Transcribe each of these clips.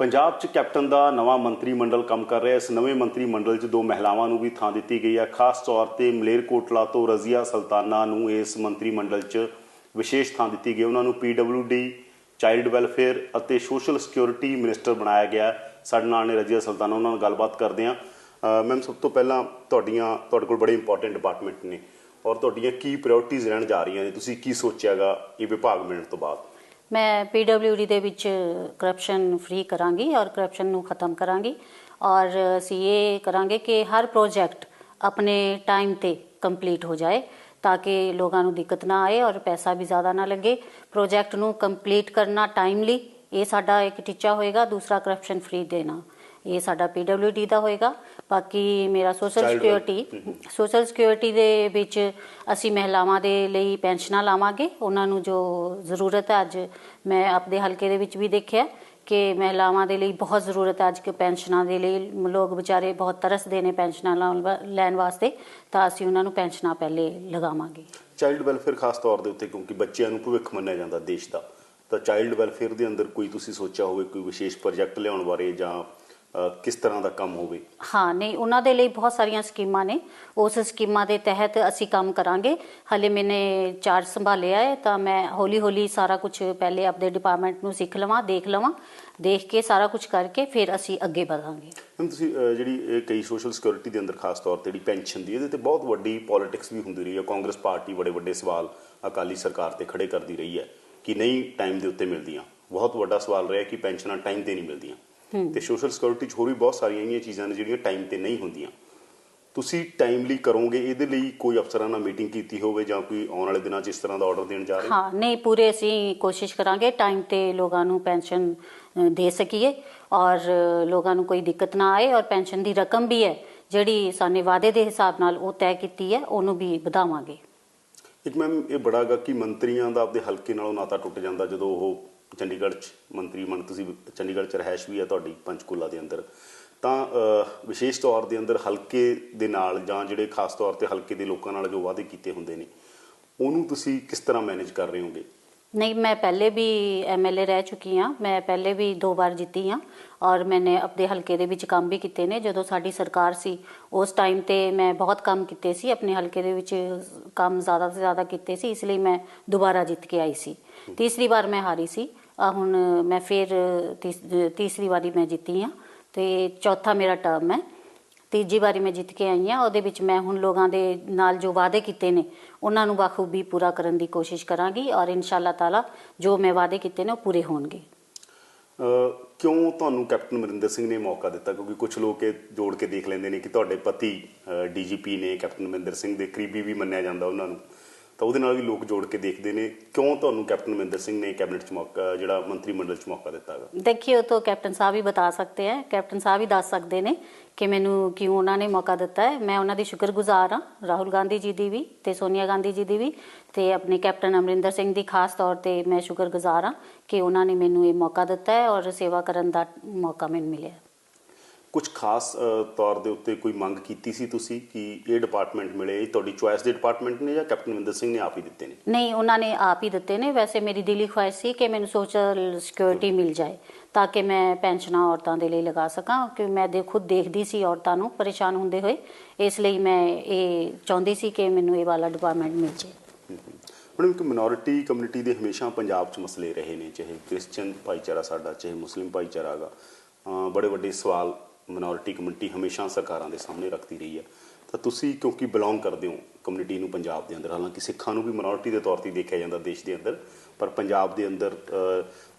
ਪੰਜਾਬ 'ਚ ਕੈਪਟਨ ਦਾ ਨਵਾਂ ਮੰਤਰੀ ਮੰਡਲ ਕੰਮ ਕਰ ਰਿਹਾ ਇਸ ਨਵੇਂ ਮੰਤਰੀ ਮੰਡਲ 'ਚ ਦੋ ਮਹਿਲਾਵਾਂ ਨੂੰ ਵੀ ਥਾਂ ਦਿੱਤੀ ਗਈ ਹੈ। ਖਾਸ ਤੌਰ ਤੇ ਮਲੇਰਕੋਟਲਾ ਤੋਂ ਰਜ਼ੀਆ ਸੁਲਤਾਨਾ ਨੂੰ ਇਸ ਮੰਤਰੀ ਮੰਡਲ 'ਚ ਵਿਸ਼ੇਸ਼ ਥਾਂ ਦਿੱਤੀ ਗਈ ਉਹਨਾਂ ਨੂੰ ਡੀ, ਚਾਈਲਡ ਵੈਲਫੇਅਰ ਅਤੇ ਸੋਸ਼ਲ ਸਿਕਿਉਰਿਟੀ ਮਿਨਿਸਟਰ ਬਣਾਇਆ ਗਿਆ ਸਾਡੇ ਨਾਲ ਨੇ ਰਜ਼ੀਆ ਸੁਲਤਾਨਾ, ਉਹਨਾਂ ਨਾਲ ਗੱਲਬਾਤ ਕਰਦੇ ਹਾਂ। ਮੈਮ, ਸਭ ਤੋਂ ਪਹਿਲਾਂ ਤੁਹਾਡੀਆਂ, ਤੁਹਾਡੇ ਕੋਲ ਬੜੇ ਇੰਪੋਰਟੈਂਟ ਡਿਪਾਰਟਮੈਂਟ ਨੇ ਔਰ ਤੁਹਾਡੀਆਂ ਕੀ ਪ੍ਰਾਇੋਰਟੀਜ਼ ਰਹਿਣ ਜਾ ਰਹੀਆਂ ਨੇ? ਤੁਸੀਂ ਕੀ ਸੋਚਿਆਗਾ ਇਹ ਵਿਭਾਗ ਮਿਲਣ ਤੋਂ ਬਾਅਦ? ਮੈਂ ਪੀਡਬਲਯੂਡੀ ਦੇ ਵਿੱਚ ਕਰਪਸ਼ਨ ਫ੍ਰੀ ਕਰਾਂਗੀ ਔਰ ਕਰਪਸ਼ਨ ਨੂੰ ਖਤਮ ਕਰਾਂਗੀ ਔਰ ਅਸੀਂ ਇਹ ਕਰਾਂਗੇ ਕਿ ਹਰ ਪ੍ਰੋਜੈਕਟ ਆਪਣੇ ਟਾਈਮ ਤੇ ਕੰਪਲੀਟ ਹੋ ਜਾਏ ਤਾਂ ਕਿ ਲੋਕਾਂ ਨੂੰ ਦਿੱਕਤ ਨਾ ਆਏ ਔਰ ਪੈਸਾ ਵੀ ਜ਼ਿਆਦਾ ਨਾ ਲੱਗੇ। ਪ੍ਰੋਜੈਕਟ ਨੂੰ ਕੰਪਲੀਟ ਕਰਨਾ ਟਾਈਮਲੀ ਇਹ ਸਾਡਾ ਇੱਕ ਟੀਚਾ ਹੋਏਗਾ, ਦੂਸਰਾ ਕਰਪਸ਼ਨ ਫ੍ਰੀ ਦੇਣਾ। ਇਹ ਸਾਡਾ ਪੀਡਬਲਯੂਡੀ ਦਾ ਹੋਏਗਾ। ਬਾਕੀ ਮੇਰਾ ਸੋਸ਼ਲ ਸਿਕਿਉਰਿਟੀ ਸੋਸ਼ਲ ਸਿਕਿਉਰਿਟੀ ਦੇ ਵਿੱਚ ਅਸੀਂ ਮਹਿਲਾਵਾਂ ਦੇ ਲਈ ਪੈਨਸ਼ਨਾਂ ਲਾਵਾਂਗੇ। ਉਹਨਾਂ ਨੂੰ ਜੋ ਜ਼ਰੂਰਤ ਹੈ ਅੱਜ ਮੈਂ ਆਪਣੇ ਹਲਕੇ ਦੇ ਵਿੱਚ ਵੀ ਦੇਖਿਆ ਕਿ ਮਹਿਲਾਵਾਂ ਦੇ ਲਈ ਬਹੁਤ ਜ਼ਰੂਰਤ ਹੈ ਅੱਜ ਕਿ ਪੈਨਸ਼ਨਾਂ ਦੇ ਲਈ ਲੋਕ ਵਿਚਾਰੇ ਬਹੁਤ ਤਰਸਦੇ ਨੇ ਪੈਨਸ਼ਨਾਂ ਲਾਉਣ ਲੈਣ ਵਾਸਤੇ ਤਾਂ ਅਸੀਂ ਉਹਨਾਂ ਨੂੰ ਪੈਨਸ਼ਨਾਂ ਪਹਿਲੇ ਲਗਾਵਾਂਗੇ। ਚਾਈਲਡ ਵੈਲਫੇਅਰ ਖਾਸ ਤੌਰ ਦੇ ਉੱਤੇ ਕਿਉਂਕਿ ਬੱਚਿਆਂ ਨੂੰ ਭਵਿੱਖ ਮੰਨਿਆ ਜਾਂਦਾ ਦੇਸ਼ ਦਾ ਤਾਂ ਚਾਈਲਡ ਵੈਲਫੇਅਰ ਦੇ ਅੰਦਰ ਕੋਈ ਤੁਸੀਂ ਸੋਚਿਆ ਹੋਵੇ ਕੋਈ ਵਿਸ਼ੇਸ਼ ਪ੍ਰੋਜੈਕਟ ਲਿਆਉਣ ਬਾਰੇ ਜਾਂ ਕਿਸ ਤਰ੍ਹਾਂ ਦਾ ਕੰਮ ਹੋਵੇ? ਹਾਂ ਨਹੀਂ ਉਹਨਾਂ ਦੇ ਲਈ ਬਹੁਤ ਸਾਰੀਆਂ ਸਕੀਮਾਂ ਨੇ। ਉਸ ਸਕੀਮਾਂ ਦੇ ਤਹਿਤ ਅਸੀਂ ਕੰਮ ਕਰਾਂਗੇ। ਹਲੇ ਮੈਨੇ ਚਾਰਜ ਸੰਭਾਲਿਆ ਹੈ ਤਾਂ ਮੈਂ ਹੌਲੀ ਹੌਲੀ ਸਾਰਾ ਕੁਝ ਪਹਿਲੇ ਆਪਣੇ ਡਿਪਾਰਟਮੈਂਟ ਨੂੰ ਸਿੱਖ ਲਵਾਂ ਦੇਖ ਲਵਾਂ ਦੇਖ ਕੇ ਸਾਰਾ ਕੁਝ ਕਰਕੇ ਫਿਰ ਅਸੀਂ ਅੱਗੇ ਵਧਾਂਗੇ। ਹੁਣ ਤੁਸੀਂ ਜਿਹੜੀ ਕਈ ਸੋਸ਼ਲ ਸਿਕਿਉਰਿਟੀ ਦੇ ਅੰਦਰ ਖਾਸ ਤੌਰ ਤੇ ਜਿਹੜੀ ਪੈਨਸ਼ਨ ਦੀ ਇਹਦੇ ਤੇ ਬਹੁਤ ਵੱਡੀ ਪੋਲਿਟਿਕਸ ਵੀ ਹੁੰਦੀ ਰਹੀ ਹੈ। ਕਾਂਗਰਸ ਪਾਰਟੀ ਬੜੇ ਵੱਡੇ ਸਵਾਲ ਅਕਾਲੀ ਸਰਕਾਰ ਤੇ ਖੜੇ ਕਰਦੀ ਰਹੀ ਹੈ ਕਿ ਨਹੀਂ ਟਾਈਮ ਦੇ ਉੱਤੇ ਮਿਲਦੀਆਂ। ਬਹੁਤ ਵੱਡਾ ਸਵਾਲ ਰਿਹਾ ਕਿ ਪੈਨਸ਼ਨਾਂ ਟਾਈਮ ਤੇ ਨਹੀਂ ਮਿਲਦੀਆਂ। ਤੇ ਸੋਸ਼ਲ ਸਿਕਿਉਰਿਟੀ 'ਚ ਹੋਰ ਵੀ ਬਹੁਤ ਸਾਰੀਆਂ ਇਹ ਚੀਜ਼ਾਂ ਨੇ ਜਿਹੜੀਆਂ ਟਾਈਮ ਤੇ ਨਹੀਂ ਹੁੰਦੀਆਂ। ਤੁਸੀਂ ਟਾਈਮਲੀ ਕਰੋਗੇ ਇਹਦੇ ਲਈ ਕੋਈ ਅਫਸਰਾਂ ਨਾਲ ਮੀਟਿੰਗ ਕੀਤੀ ਹੋਵੇ ਜਾਂ ਕੋਈ ਆਉਣ ਵਾਲੇ ਦਿਨਾਂ 'ਚ ਇਸ ਤਰ੍ਹਾਂ ਦਾ ਆਰਡਰ ਦੇਣ ਜਾ ਰਹੇ? ਹਾਂ ਨਹੀਂ ਪੂਰੇ ਅਸੀਂ ਕੋਸ਼ਿਸ਼ ਕਰਾਂਗੇ ਟਾਈਮ ਤੇ ਲੋਕਾਂ ਨੂੰ ਪੈਨਸ਼ਨ ਦੇ ਸਕੀਏ ਔਰ ਲੋਕਾਂ ਨੂੰ ਕੋਈ ਦਿੱਕਤ ਨਾ ਆਏ ਔਰ ਪੈਨਸ਼ਨ ਦੀ ਰਕਮ ਵੀ ਹੈ ਜਿਹੜੀ ਸਾਨੇ ਵਾਅਦੇ ਦੇ ਹਿਸਾਬ ਨਾਲ ਉਹ ਤੈਅ ਕੀਤੀ ਹੈ ਉਹਨੂੰ ਵੀ ਵਧਾਵਾਂਗੇ। ਇੱਕ ਮੈਮ ਇਹ ਬੜਾਗਾ ਕਿ ਮੰਤਰੀਆਂ ਦਾ ਆਪਦੇ ਹਲਕੇ ਨਾਲੋਂ ਨਾਤਾ ਟੁੱਟ ਜਾਂਦਾ ਜਦੋਂ ਉਹ ਚੰਡੀਗੜ੍ਹ 'ਚ ਮੰਤਰੀ ਬਣ ਤੁਸੀਂ ਚੰਡੀਗੜ੍ਹ 'ਚ ਰਹਿائش ਵੀ ਹੈ ਤੁਹਾਡੀ ਪੰਚਕੂਲਾ ਦੇ ਅੰਦਰ। ਤਾਂ ਵਿਸ਼ੇਸ਼ ਤੌਰ ਦੇ ਅੰਦਰ ਹਲਕੇ ਦੇ ਨਾਲ ਜਾਂ ਜਿਹੜੇ ਖਾਸ ਤੌਰ ਤੇ ਹਲਕੇ ਦੇ ਲੋਕਾਂ ਨਾਲ ਜੋ ਵਾਅਦੇ ਕੀਤੇ ਹੁੰਦੇ ਨੇ ਉਹਨੂੰ ਤੁਸੀਂ ਕਿਸ ਤਰ੍ਹਾਂ ਮੈਨੇਜ ਕਰ ਰਹੇ ਹੋਗੇ? नहीं मैं पहले भी एमएलए ਰਹਿ ਚੁੱਕੀ ਹਾਂ। ਮੈਂ ਪਹਿਲੇ ਵੀ ਦੋ ਵਾਰ ਜਿੱਤੀ ਹਾਂ ਔਰ ਮੈਨੇ ਆਪਣੇ ਹਲਕੇ ਦੇ ਵਿੱਚ ਕੰਮ ਵੀ ਕੀਤੇ ਨੇ। ਜਦੋਂ ਸਾਡੀ ਸਰਕਾਰ ਸੀ ਉਸ ਟਾਈਮ ਤੇ ਮੈਂ ਬਹੁਤ ਕੰਮ ਕੀਤੇ ਸੀ। ਆਪਣੇ ਹਲਕੇ ਦੇ ਵਿੱਚ ਕੰਮ ਜ਼ਿਆਦਾ ਤੋਂ ਜ਼ਿਆਦਾ ਕੀਤੇ ਸੀ। ਇਸ ਲਈ ਮੈਂ ਦੁਬਾਰਾ ਜਿੱਤ ਕੇ ਆਈ ਸੀ। ਤੀਸਰੀ ਵਾਰ ਮੈਂ ਹਾਰੀ ਸੀ। ਆ ਹੁਣ ਮੈਂ ਫਿਰ ਤੀਸ- ਤੀਸਰੀ ਵਾਰੀ ਮੈਂ ਜਿੱਤੀ ਹਾਂ ਤੇ ਚੌਥਾ ਮੇਰਾ ਟਰਮ ਹੈ। ਤੀਜੀ ਵਾਰੀ ਮੈਂ ਜਿੱਤ ਕੇ ਆਈ ਹਾਂ ਉਹਦੇ ਵਿੱਚ ਮੈਂ ਹੁਣ ਲੋਕਾਂ ਦੇ ਨਾਲ ਜੋ ਵਾਅਦੇ ਕੀਤੇ ਨੇ, ਉਹਨਾਂ ਨੂੰ ਬਾਖੂਬੀ ਪੂਰਾ ਕਰਨ ਦੀ ਕੋਸ਼ਿਸ਼ ਕਰਾਂਗੀ ਔਰ ਇਨਸ਼ਾਅੱਲਾ ਤਾਲਾ ਜੋ ਮੈਂ ਵਾਅਦੇ ਕੀਤੇ ਨੇ ਉਹ ਪੂਰੇ ਹੋਣਗੇ। ਕਿਉਂ ਤੁਹਾਨੂੰ ਕੈਪਟਨ ਅਮਰਿੰਦਰ ਸਿੰਘ ਨੇ ਮੌਕਾ ਦਿੱਤਾ? ਕਿਉਂਕਿ ਕੁਝ ਲੋਕ ਇਹ ਜੋੜ ਕੇ ਦੇਖ ਲੈਂਦੇ ਨੇ ਕਿ ਤੁਹਾਡੇ ਪਤੀ ਡੀਜੀਪੀ ਨੇ ਕੈਪਟਨ ਅਮਰਿੰਦਰ ਸਿੰਘ ਦੇ ਕਰੀਬੀ ਵੀ ਮੰਨਿਆ ਜਾਂਦਾ ਉਹਨਾਂ ਨੂੰ। ਤਾਂ ਉਹਦੇ ਨਾਲ ਵੀ ਲੋਕ ਜੋੜ ਕੇ ਦੇਖਦੇ ਨੇ। ਕਿਉਂ ਤੁਹਾਨੂੰ ਕੈਪਟਨ ਮਹਿੰਦਰ ਸਿੰਘ ਨੇ ਕੈਬਨਿਟ ਚ ਮੌਕਾ, ਜਿਹੜਾ ਮੰਤਰੀ ਮੰਡਲ ਚ ਮੌਕਾ ਦਿੱਤਾ ਹੈਗਾ ਦੇਖਿਓ ਤਾਂ ਕੈਪਟਨ ਸਾਹਿਬ ਹੀ ਬਤਾ ਸਕਦੇ ਹੈ ਕੈਪਟਨ ਸਾਹਿਬ ਹੀ ਦੱਸ ਸਕਦੇ ਨੇ ਕਿ ਮੈਨੂੰ ਕਿਉਂ ਉਹਨਾਂ ਨੇ ਮੌਕਾ ਦਿੱਤਾ ਹੈ। ਮੈਂ ਉਹਨਾਂ ਦੀ ਸ਼ੁਕਰਗੁਜ਼ਾਰ ਹਾਂ, ਰਾਹੁਲ ਗਾਂਧੀ ਜੀ ਦੀ ਵੀ ਤੇ ਸੋਨੀਆ ਗਾਂਧੀ ਜੀ ਦੀ ਵੀ ਤੇ ਆਪਣੇ ਕੈਪਟਨ ਅਮਰਿੰਦਰ ਸਿੰਘ ਦੀ ਖਾਸ ਤੌਰ ਤੇ ਮੈਂ ਸ਼ੁਕਰਗੁਜ਼ਾਰ ਹਾਂ ਕਿ ਉਹਨਾਂ ਨੇ ਮੈਨੂੰ ਇਹ ਮੌਕਾ ਦਿੱਤਾ ਹੈ ਔਰ ਸੇਵਾ ਕਰਨ ਦਾ ਮੌਕਾ ਮੈਨੂੰ ਮਿਲਿਆ। ਕੁਝ ਖਾਸ ਤੌਰ ਦੇ ਉੱਤੇ ਕੋਈ ਮੰਗ ਕੀਤੀ ਸੀ ਤੁਸੀਂ ਕਿ ਇਹ ਡਿਪਾਰਟਮੈਂਟ ਮਿਲੇ ਇਹ ਤੁਹਾਡੀ ਚੁਆਇਸ ਦੇ ਡਿਪਾਰਟਮੈਂਟ ਨੇ ਜਾਂ ਕੈਪਟਨ ਅਮਰਿੰਦਰ ਸਿੰਘ ਨੇ ਆਪ ਹੀ ਦਿੱਤੇ ਨੇ? ਨਹੀਂ ਉਹਨਾਂ ਨੇ ਆਪ ਹੀ ਦਿੱਤੇ ਨੇ। ਵੈਸੇ ਮੇਰੀ ਦਿਲੀ ਖੁਆਇਸ਼ ਸੀ ਕਿ ਮੈਨੂੰ ਸੋਸ਼ਲ ਸਿਕਿਉਰਿਟੀ ਮਿਲ ਜਾਏ ਤਾਂ ਕਿ ਮੈਂ ਪੈਨਸ਼ਨਾਂ ਔਰਤਾਂ ਦੇ ਲਈ ਲਗਾ ਸਕਾਂ ਕਿ ਮੈਂ ਦੇ ਖੁਦ ਦੇਖਦੀ ਸੀ ਔਰਤਾਂ ਨੂੰ ਪਰੇਸ਼ਾਨ ਹੁੰਦੇ ਹੋਏ। ਇਸ ਲਈ ਮੈਂ ਇਹ ਚਾਹੁੰਦੀ ਸੀ ਕਿ ਮੈਨੂੰ ਇਹ ਵਾਲਾ ਡਿਪਾਰਟਮੈਂਟ ਮਿਲ ਜਾਏ। ਮੈਡਮ ਇੱਕ ਮਿਨੋਰਿਟੀ ਕਮਿਊਨਿਟੀ ਦੇ ਹਮੇਸ਼ਾ ਪੰਜਾਬ 'ਚ ਮਸਲੇ ਰਹੇ ਨੇ ਚਾਹੇ ਕ੍ਰਿਸਚੀਅਨ ਭਾਈਚਾਰਾ ਸਾਡਾ ਚਾਹੇ ਮੁਸਲਿਮ ਭਾਈਚਾਰਾ ਹੈਗਾ। ਬੜੇ ਵੱਡੇ ਸਵਾਲ ਮਿਨੋਰਿਟੀ ਕਮਿਊਨਿਟੀ ਹਮੇਸ਼ਾ ਸਰਕਾਰਾਂ ਦੇ ਸਾਹਮਣੇ ਰੱਖਦੀ ਰਹੀ ਹੈ ਤਾਂ ਤੁਸੀਂ ਕਿਉਂਕਿ ਬਿਲੋਂਗ ਕਰਦੇ ਹੋ ਕਮਿਊਨਿਟੀ ਨੂੰ ਪੰਜਾਬ ਦੇ ਅੰਦਰ, ਹਾਲਾਂਕਿ ਸਿੱਖਾਂ ਨੂੰ ਵੀ ਮਿਨੋਰਿਟੀ ਦੇ ਤੌਰ ਤੇ ਦੇਖਿਆ ਜਾਂਦਾ ਦੇਸ਼ ਦੇ ਅੰਦਰ, ਪਰ ਪੰਜਾਬ ਦੇ ਅੰਦਰ